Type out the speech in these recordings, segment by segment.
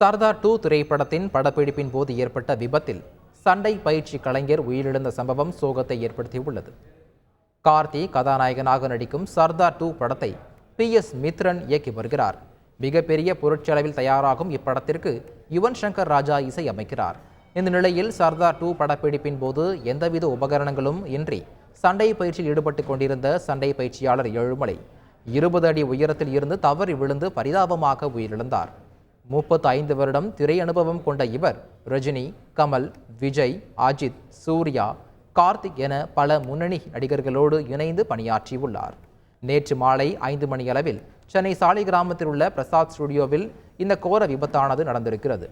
Sardar two திரைப்படத்தின் படப்பிடிப்பின் போது ஏற்பட்ட விபத்தில் சண்டை பயிற்சி கலைஞர் உயிரிழந்த சம்பவம் சோகத்தை ஏற்படுத்தியுள்ளது. கார்த்தி கதாநாயகனாக நடிக்கும் சர்தார் டூ படத்தை பி எஸ் மித்ரன் இயக்கி வருகிறார். மிகப்பெரிய பொருட்செலவில் தயாராகும் இப்படத்திற்கு யுவன் சங்கர் ராஜா இசை அமைக்கிறார். இந்த நிலையில் சர்தார் டூ படப்பிடிப்பின் போது எந்தவித உபகரணங்களும் இன்றி சண்டை பயிற்சியில் ஈடுபட்டு கொண்டிருந்த சண்டை பயிற்சியாளர் ஏழுமலை இருபது அடி உயரத்தில் இருந்து தவறி விழுந்து பரிதாபமாக உயிரிழந்தார். முப்பத்து ஐந்து வருடம் திரை அனுபவம் கொண்ட இவர் ரஜினி கமல் விஜய் அஜித் சூர்யா கார்த்திக் என பல முன்னணி நடிகர்களோடு இணைந்து பணியாற்றியுள்ளார். நேற்று மாலை ஐந்து மணி அளவில் சென்னை சாலை கிராமத்தில் உள்ள பிரசாத் ஸ்டுடியோவில் இந்த கோர விபத்தானது நடந்திருக்கிறது.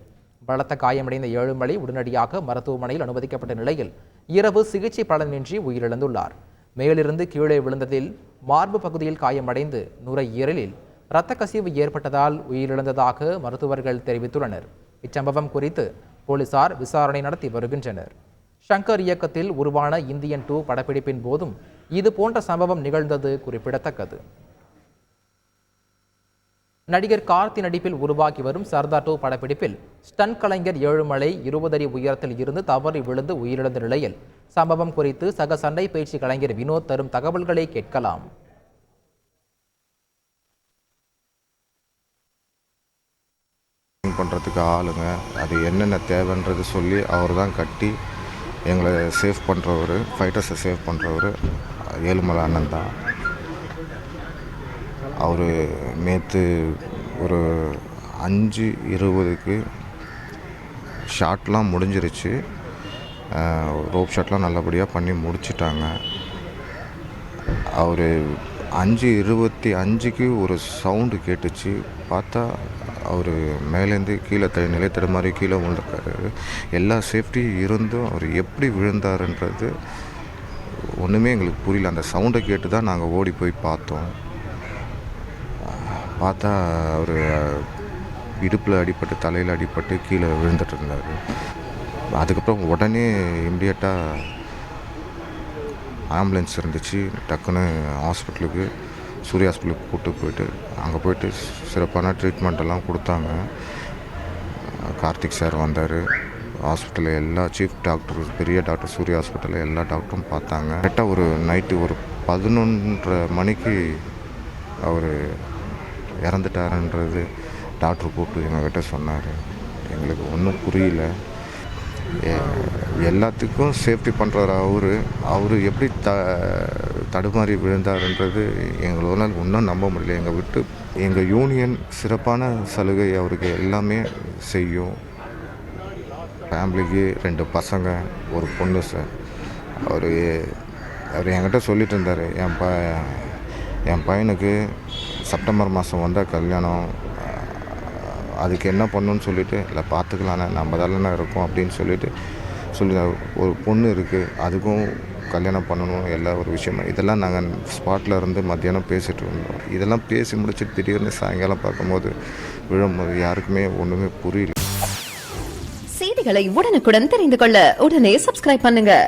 பலத்த காயமடைந்த ஏழுமலை உடனடியாக மருத்துவமனையில் அனுமதிக்கப்பட்ட நிலையில் இரவு சிகிச்சை பலனின்றி உயிரிழந்துள்ளார். மேலிருந்து கீழே விழுந்ததில் மார்பு பகுதியில் காயமடைந்து நுரையீரலில் இரத்த கசிவு ஏற்பட்டதால் உயிரிழந்ததாக மருத்துவர்கள் தெரிவித்துள்ளனர். இச்சம்பவம் குறித்து போலீசார் விசாரணை நடத்தி வருகின்றனர். ஷங்கர் இயக்கத்தில் உருவான இந்தியன் டூ படப்பிடிப்பின் போதும் இது போன்ற சம்பவம் நிகழ்ந்தது குறிப்பிடத்தக்கது. நடிகர் கார்த்தி நடிப்பில் உருவாகி வரும் சர்தார் டூ படப்பிடிப்பில் ஸ்டன் கலைஞர் ஏழுமலை இருபது அடி உயரத்தில் இருந்து தவறி விழுந்து உயிரிழந்த நிலையில் சம்பவம் குறித்து சக சண்டை பயிற்சி கலைஞர் வினோத் தரும் தகவல்களை கேட்கலாம். பண்ணுறதுக்கு ஆளுங்க. அது என்னென்ன தேவைன்றது சொல்லி அவர் தான் கட்டி எங்களை சேவ் பண்ணுறவர் ஃபைட்டர்ஸை சேவ் பண்ணுறவர் ஏழுமலை அண்ணன் தான். அவர் நேற்று ஒரு அஞ்சு இருபதுக்கு ஷாட்லாம் முடிஞ்சிருச்சு. ரோப் ஷாட்லாம் நல்லபடியாக பண்ணி முடிச்சிட்டாங்க. அவர் அஞ்சு இருபத்தி அஞ்சுக்கு ஒரு சவுண்டு கேட்டுச்சு. பார்த்தா அவர் மேலேருந்து கீழே த நிலை தடுமாறி கீழே விழுந்துருக்காரு எல்லா சேஃப்டியும் இருந்தும் அவர் எப்படி விழுந்தாருன்றது ஒன்றுமே எங்களுக்கு புரியல. அந்த சவுண்டை கேட்டு தான் நாங்கள் ஓடி போய் பார்த்தோம். பார்த்தா அவர் இடுப்பில் அடிப்பட்டு தலையில் அடிபட்டு கீழே விழுந்துட்டு இருந்தார். அதுக்கப்புறம் உடனே இம்மிடியட்டாக ஆம்புலன்ஸ் இருந்துச்சு. டக்குன்னு ஹாஸ்பிட்டலுக்கு சூரிய ஹாஸ்பிட்டலுக்கு கூப்பிட்டு போயிட்டு அங்கே போயிட்டு சிறப்பான ட்ரீட்மெண்ட் எல்லாம் கொடுத்தாங்க. கார்த்திக் சார் வந்தார். ஹாஸ்பிட்டலில் எல்லா சீஃப் டாக்டர் பெரிய டாக்டர் சூர்யா ஹாஸ்பிட்டலில் எல்லா டாக்டரும் பார்த்தாங்க. கரெக்டாக ஒரு நைட்டு ஒரு பதினொன்றரை மணிக்கு அவர் இறந்துட்டாருன்றது டாக்டர் கூப்பிட்டு எங்ககிட்ட சொன்னார். எங்களுக்கு ஒன்றும் புரியல. எல்லாத்துக்கும் சேஃப்டி பண்ணுறாரு அவர். அவர் எப்படி த தடுமாறி விழுந்தாருன்றது எங்களால் இன்னும் நம்ப முடியல. எங்கள் விட்டு எங்கள் யூனியன் சிறப்பான சலுகை அவருக்கு எல்லாமே செய்யும். ஃபேமிலிக்கு ரெண்டு பசங்க ஒரு பொண்ணு சார் அவர் அவர் என்கிட்ட சொல்லிட்டு இருந்தார் என் ப என் பையனுக்கு செப்டம்பர் மாதம் வந்தால் கல்யாணம். அதுக்கு என்ன பண்ணுன்னு சொல்லிவிட்டு இல்லை பார்த்துக்கலாண்ணே நம்ம தானே இருக்கோம் அப்படின்னு சொல்லிவிட்டு சொல்லி ஒரு பொண்ணு இருக்குது அதுக்கும் கல்யாணம் பண்ணணும் எல்லா ஒரு விஷயமும். இதெல்லாம் நாங்கள் ஸ்பாட்டில் இருந்து மத்தியானம் பேசிகிட்டு இருந்தோம். இதெல்லாம் பேசி முடிச்சு திடீர்னு சாயங்காலம் பார்க்கும்போது விழும்போது யாருக்குமே ஒன்றுமே புரியல. செய்திகளை உடனுக்குடன் தெரிந்து கொள்ள உடனே சப்ஸ்கிரைப் பண்ணுங்கள்